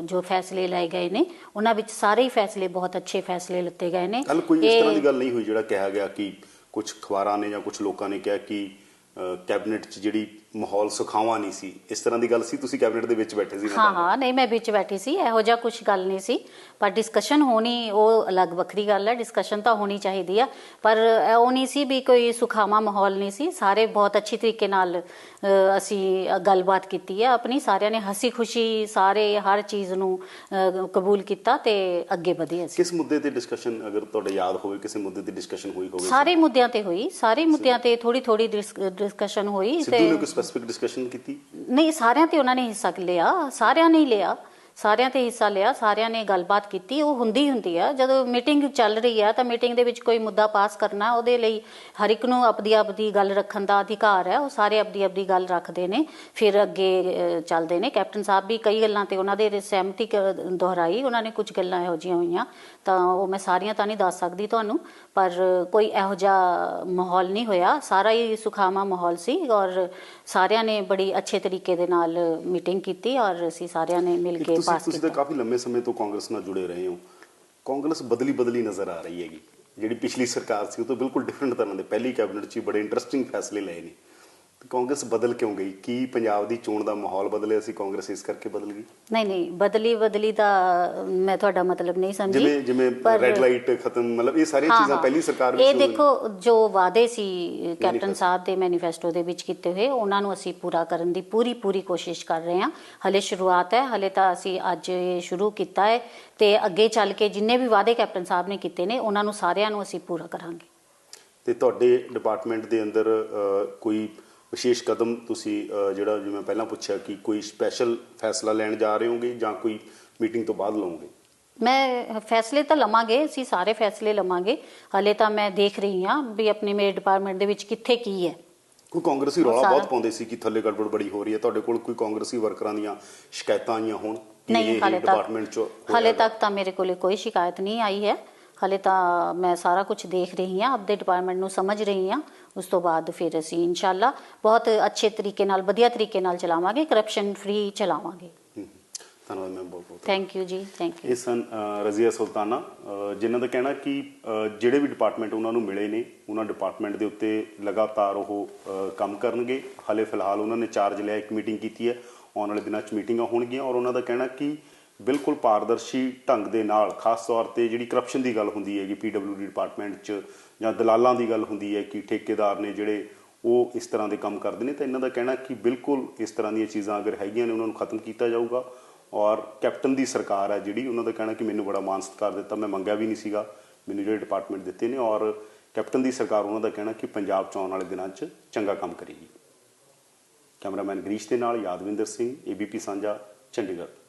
ਜੋ ਫੈਸਲੇ ਲਏ ਗਏ ਨੇ ਉਹਨਾਂ ਵਿੱਚ ਸਾਰੇ ਹੀ ਫੈਸਲੇ ਬਹੁਤ ਅੱਛੇ ਫੈਸਲੇ ਲਿੱਤੇ ਗਏ ਨੇ ਕੱਲ ਕੋਈ ਇਸ ਤਰ੍ਹਾਂ ਦੀ ਗੱਲ ਨਹੀਂ ਹੋਈ ਜਿਹੜਾ ਕਿਹਾ ਗਿਆ ਕਿ ਕੁਝ ਅਖਬਾਰਾਂ ਨੇ ਜਾਂ ਕੁਝ ਲੋਕਾਂ ਨੇ ਕਿਹਾ ਕਿ ਕੈਬਨਿਟ 'ਚ ਜਿਹੜੀ ਮਾਹੌਲ ਸੁਖਾਵਾਂ ਨਹੀਂ ਸੀ। ਇਸ ਤਰ੍ਹਾਂ ਦੀ ਗੱਲ ਸੀ ਤੁਸੀਂ ਕੈਬਨਿਟ ਦੇ ਵਿੱਚ ਬੈਠੇ ਸੀ ਹਾਂ ਤਾਂ- ਹਾਂ ਨਹੀਂ ਮੈਂ ਵਿੱਚ ਬੈਠੀ ਸੀ ਇਹੋ ਜਿਹਾ ਕੁਝ ਗੱਲ ਨਹੀਂ ਸੀ। ਪਰ ਡਿਸਕਸ਼ਨ ਹੋਣੀ ਉਹ ਅਲੱਗ ਵੱਖਰੀ ਗੱਲ ਹੈ ਡਿਸਕਸ਼ਨ ਤਾਂ ਹੋਣੀ ਚਾਹੀਦੀ ਆ। ਪਰ ਉਹ ਨਹੀਂ ਸੀ ਵੀ ਕੋਈ ਸੁਖਾਵਾਂ ਮਾਹੌਲ ਨਹੀਂ ਸੀ। ਸਾਰੇ ਬਹੁਤ ਅੱਛੀ ਤਰੀਕੇ ਨਾਲ ਅਸੀਂ ਗੱਲਬਾਤ ਕੀਤੀ ਹੈ ਆਪਣੀ। ਸਾਰਿਆਂ ਨੇ ਹਸੀ ਖੁਸ਼ੀ ਸਾਰੇ ਹਰ ਚੀਜ਼ ਨੂੰ ਕਬੂਲ ਕੀਤਾ ਤੇ ਅੱਗੇ ਵਧੇ ਅਸੀਂ। ਕਿਸ ਮੁੱਦੇ ਤੇ ਡਿਸਕਸ਼ਨ ਅਗਰ ਤੁਹਾਡੇ ਯਾਦ ਹੋਵੇ ਕਿਸੇ ਮੁੱਦੇ ਤੇ ਡਿਸਕਸ਼ਨ ਹੋਈ ਹੋਵੇ? ਸਾਰੇ ਮੁੱਦਿਆਂ ਤੇ ਹੋਈ ਸਾਰੇ ਮੁੱਦਿਆਂ ਤੇ ਥੋੜੀ ਥੋੜੀ ਡਿਸਕਸ਼ਨ ਹੋਈ ਕੋਈ ਸਪੈਸੀਫਿਕ ਡਿਸਕਸ਼ਨ ਕੀਤੀ? ਨਹੀਂ ਸਾਰਿਆਂ ਤੇ ਉਹਨਾਂ ਨੇ ਹਿੱਸਾ ਲਿਆ ਸਾਰਿਆਂ ਨੇ ਲਿਆ। ਸਾਰਿਆਂ ਤੇ ਹਿੱਸਾ ਲਿਆ ਸਾਰਿਆਂ ਨੇ ਗੱਲਬਾਤ ਕੀਤੀ। ਉਹ ਹੁੰਦੀ ਹੁੰਦੀ ਆ। ਜਦੋਂ ਮੀਟਿੰਗ ਚੱਲ ਰਹੀ ਆ ਤਾਂ ਮੀਟਿੰਗ ਦੇ ਵਿੱਚ ਕੋਈ ਮੁੱਦਾ ਪਾਸ ਕਰਨਾ ਉਹਦੇ ਲਈ ਹਰ ਇੱਕ ਨੂੰ ਆਪਦੀ ਆਪਦੀ ਗੱਲ ਰੱਖਣ ਦਾ ਅਧਿਕਾਰ ਹੈ। ਉਹ ਸਾਰੇ ਆਪਦੀ ਆਪਦੀ ਗੱਲ ਰੱਖਦੇ ਨੇ। ਫਿਰ ਅੱਗੇ ਅਹ, ਚੱਲਦੇ ਨੇ। ਕੈਪਟਨ ਸਾਹਿਬ ਵੀ ਕਈ ਗੱਲਾਂ ਤੇ ਉਹਨਾਂ ਦੇ ਸਹਿਮਤੀ ਕ- ਦੁਹਰਾਈ। ਉਹਨਾਂ ਨੇ ਕੁਝ ਗੱਲਾਂ ਇਹੋ ਜਿਹੀਆਂ ਹੋਈਆਂ। ਤਾਂ ਉਹ ਮੈਂ ਸਾਰੀਆਂ ਤਾਂ ਨਹੀਂ ਦੱਸ ਸਕਦੀ ਤੁਹਾਨੂੰ। ਪਰ ਕੋਈ ਇਹੋ ਜਿਹਾ ਮਾਹੌਲ ਨਹੀਂ ਹੋਇਆ। ਸਾਰਾ ਹੀ ਸੁਖਾਵਾਂ ਮਾਹੌਲ ਸੀ ਔਰ ਸਾਰਿਆਂ ਨੇ ਬੜੀ ਅੱਛੇ ਤਰੀਕੇ ਦੇ ਨਾਲ ਮੀਟਿੰਗ ਕੀਤੀ ਔਰ ਅਸੀਂ ਸਾਰਿਆਂ ਨੇ ਮਿਲ ਕੇ ਪਾਸ ਤੁਸੀਂ ਤਾਂ ਕਾਫੀ ਲੰਮੇ ਸਮੇਂ ਤੋਂ ਕਾਂਗਰਸ ਨਾਲ ਜੁੜੇ ਰਹੇ ਹੋ। ਕਾਂਗਰਸ ਬਦਲੀ ਬਦਲੀ ਨਜ਼ਰ ਆ ਰਹੀ ਹੈਗੀ। ਜਿਹੜੀ ਪਿਛਲੀ ਸਰਕਾਰ ਸੀ ਉਹ ਤੋਂ ਬਿਲਕੁਲ ਡਿਫਰੈਂਟ ਤਰ੍ਹਾਂ ਦੇ। ਪਹਿਲੀ ਕੈਬਨਿਟ 'ਚ ਬੜੇ ਇੰਟਰਸਟਿੰਗ ਫੈਸਲੇ ਲਏ ਨੇ। ਕਾਂਗਰਸ ਬਦਲ ਕਿਉਂ ਗਈ ਕੀ ਪੰਜਾਬ ਦੀ ਚੋਣ ਦਾ ਮਾਹੌਲ ਬਦਲਿਆ ਸੀ ਕਾਂਗਰਸ ਇਸ ਕਰਕੇ ਬਦਲ ਗਈ ਨਹੀਂ ਨਹੀਂ ਬਦਲੀ ਬਦਲੀ ਦਾ ਮੈਂ ਤੁਹਾਡਾ ਮਤਲਬ ਨਹੀਂ ਸਮਝੀ ਜਿਵੇਂ ਜਿਵੇਂ ਰੈੱਡ ਲਾਈਟ ਖਤਮ ਮਤਲਬ ਇਹ ਸਾਰੀਆਂ ਚੀਜ਼ਾਂ। ਪਹਿਲੀ ਸਰਕਾਰ ਵਿੱਚ ਇਹ। ਦੇਖੋ ਜੋ ਵਾਅਦੇ ਸੀ ਕੈਪਟਨ। ਸਾਹਿਬ ਦੇ ਮੈਨੀਫੈਸਟੋ ਦੇ ਵਿੱਚ ਕੀਤੇ ਹੋਏ ਉਹਨਾਂ ਨੂੰ ਅਸੀਂ ਪੂਰਾ ਕਰਨ ਦੀ ਪੂਰੀ ਪੂਰੀ ਕੋਸ਼ਿਸ਼ ਕਰ ਰਹੇ ਹਾਂ ਹਲੇ ਸ਼ੁਰੂਆਤ ਹੈ ਹਲੇ ਤਾਂ ਅਸੀਂ ਅੱਜ ਇਹ ਸ਼ੁਰੂ ਕੀਤਾ ਹੈ ਤੇ ਅੱਗੇ ਚੱਲ ਕੇ ਜਿੰਨੇ ਵੀ ਵਾਅਦੇ ਕੈਪਟਨ ਸਾਹਿਬ ਨੇ ਕੀਤੇ ਨੇ ਉਹਨਾਂ ਨੂੰ ਸਾਰਿਆਂ ਨੂੰ ਅਸੀਂ ਪੂਰਾ ਕਰਾਂਗੇ ਤੇ ਤੁਹਾਡੇ ਡਿਪਾਰਟਮੈਂਟ ਦੇ ਅੰਦਰ ਕੋਈ ਵਿਸ਼ੇਸ਼ ਕਦਮ ਤੁਸੀਂ ਜਿਹੜਾ ਜਿਵੇਂ ਪਹਿਲਾਂ ਪੁੱਛਿਆ ਕਿ ਕੋਈ ਸਪੈਸ਼ਲ ਫੈਸਲਾ ਲੈਣ ਜਾ ਰਹੇ ਹੋਗੇ ਜਾਂ ਕੋਈ ਮੀਟਿੰਗ ਤੋਂ ਬਾਅਦ ਲਓਗੇ ਮੈਂ ਫੈਸਲੇ ਤਾਂ ਲਵਾਂਗੇ ਅਸੀਂ ਸਾਰੇ ਫੈਸਲੇ ਲਵਾਂਗੇ। ਹਲੇ ਤਾਂ ਮੈਂ ਦੇਖ ਰਹੀ ਹਾਂ ਵੀ ਆਪਣੇ ਮੇਰੇ ਡਿਪਾਰਟਮੈਂਟ ਦੇ ਵਿੱਚ ਕਿੱਥੇ ਕੀ ਹੈ। ਕੋਈ ਕਾਂਗਰਸੀ ਰੌਲਾ ਬਹੁਤ ਪਾਉਂਦੇ ਸੀ ਕਿ ਥੱਲੇ ਗੜਬੜ ਬੜੀ ਹੋ ਰਹੀ ਹੈ ਤੁਹਾਡੇ ਕੋਲ ਕੋਈ ਕਾਂਗਰਸੀ ਵਰਕਰਾਂ ਦੀਆਂ ਸ਼ਿਕਾਇਤਾਂ ਆਈਆਂ ਹੋਣ? ਨਹੀਂ ਤੱਕ ਹਲੇ ਤੱਕ ਤਾਂ ਮੇਰੇ ਕੋਲੇ ਕੋਈ ਸ਼ਿਕਾਇਤ ਨਹੀਂ ਆਈ ਹੈ। ਹਲੇ ਤਾਂ ਮੈਂ ਸਾਰਾ ਕੁਝ ਦੇਖ ਰਹੀ ਹਾਂ ਆਪਦੇ ਡਿਪਾਰਟਮੈਂਟ ਨੂੰ ਸਮਝ ਰਹੀ ਹਾਂ। ਉਸ ਤੋਂ ਬਾਅਦ ਫਿਰ ਅਸੀਂ ਇਨਸ਼ਾਅੱਲਾ ਬਹੁਤ ਅੱਛੇ ਤਰੀਕੇ ਨਾਲ ਵਧੀਆ ਤਰੀਕੇ ਨਾਲ ਚਲਾਵਾਂਗੇ ਕਰਪਸ਼ਨ ਫ੍ਰੀ ਚਲਾਵਾਂਗੇ। ਧੰਨਵਾਦ ਮੈਮ ਬਹੁਤ ਬਹੁਤ। ਥੈਂਕ ਯੂ ਜੀ ਥੈਂਕ ਯੂ ਇਹ ਸਨ ਰਜ਼ੀਆ ਸੁਲਤਾਨਾ ਜਿਨ੍ਹਾਂ ਦਾ ਕਹਿਣਾ ਕਿ ਜਿਹੜੇ ਵੀ ਡਿਪਾਰਟਮੈਂਟ ਉਹਨਾਂ ਨੂੰ ਮਿਲੇ ਨੇ ਉਹਨਾਂ ਡਿਪਾਰਟਮੈਂਟ ਦੇ ਉੱਤੇ ਲਗਾਤਾਰ ਉਹ ਕੰਮ ਕਰਨਗੇ। ਹਾਲੇ ਫਿਲਹਾਲ ਉਹਨਾਂ ਨੇ ਚਾਰਜ ਲਿਆ ਇੱਕ ਮੀਟਿੰਗ ਕੀਤੀ ਹੈ। ਆਉਣ ਵਾਲੇ ਦਿਨਾਂ 'ਚ ਮੀਟਿੰਗਾਂ ਹੋਣਗੀਆਂ ਔਰ ਉਹਨਾਂ ਦਾ ਕਹਿਣਾ ਕਿ ਬਿਲਕੁਲ ਪਾਰਦਰਸ਼ੀ ਢੰਗ ਦੇ ਨਾਲ, ਖਾਸ ਤੌਰ ਤੇ ਜਿਹੜੀ ਕਰਪਸ਼ਨ ਦੀ ਗੱਲ ਹੁੰਦੀ ਹੈਗੀ ਪੀਡਬਲਯੂਡੀ ਡਿਪਾਰਟਮੈਂਟ 'ਚ ਜਾਂ ਦਲਾਲਾਂ ਦੀ ਗੱਲ ਹੁੰਦੀ ਹੈ ਕਿ ਠੇਕੇਦਾਰ ਨੇ ਜਿਹੜੇ ਉਹ ਇਸ ਤਰ੍ਹਾਂ ਦੇ ਕੰਮ ਕਰਦੇ ਨੇ, ਤਾਂ ਇਹਨਾਂ ਦਾ ਕਹਿਣਾ ਕਿ ਬਿਲਕੁਲ ਇਸ ਤਰ੍ਹਾਂ ਦੀਆਂ ਚੀਜ਼ਾਂ ਅਗਰ ਹੈਗੀਆਂ ਨੇ, ਉਹਨਾਂ ਨੂੰ ਖਤਮ ਕੀਤਾ ਜਾਊਗਾ ਔਰ ਕੈਪਟਨ ਦੀ ਸਰਕਾਰ ਹੈ ਜਿਹੜੀ, ਉਹਨਾਂ ਦਾ ਕਹਿਣਾ ਕਿ ਮੈਨੂੰ ਬੜਾ ਮਾਨ ਸਤਿਕਾਰ ਦਿੱਤਾ, ਮੈਂ ਮੰਗਿਆ ਵੀ ਨਹੀਂ ਸੀਗਾ, ਮੈਨੂੰ ਜਿਹੜੇ ਡਿਪਾਰਟਮੈਂਟ ਦਿੱਤੇ ਨੇ ਔਰ ਕੈਪਟਨ ਦੀ ਸਰਕਾਰ ਉਹਨਾਂ ਦਾ ਕਹਿਣਾ ਕਿ ਪੰਜਾਬ 'ਚ ਆਉਣ ਵਾਲੇ ਦਿਨਾਂ 'ਚ ਚੰਗਾ ਕੰਮ ਕਰੇਗੀ। ਕੈਮਰਾਮੈਨ ਗਰੀਸ਼ ਦੇ ਨਾਲ ਯਾਦਵਿੰਦਰ ਸਿੰਘ ਏਬੀਪੀ ਸਾਂਝਾ, ਚੰਡੀਗੜ੍ਹ।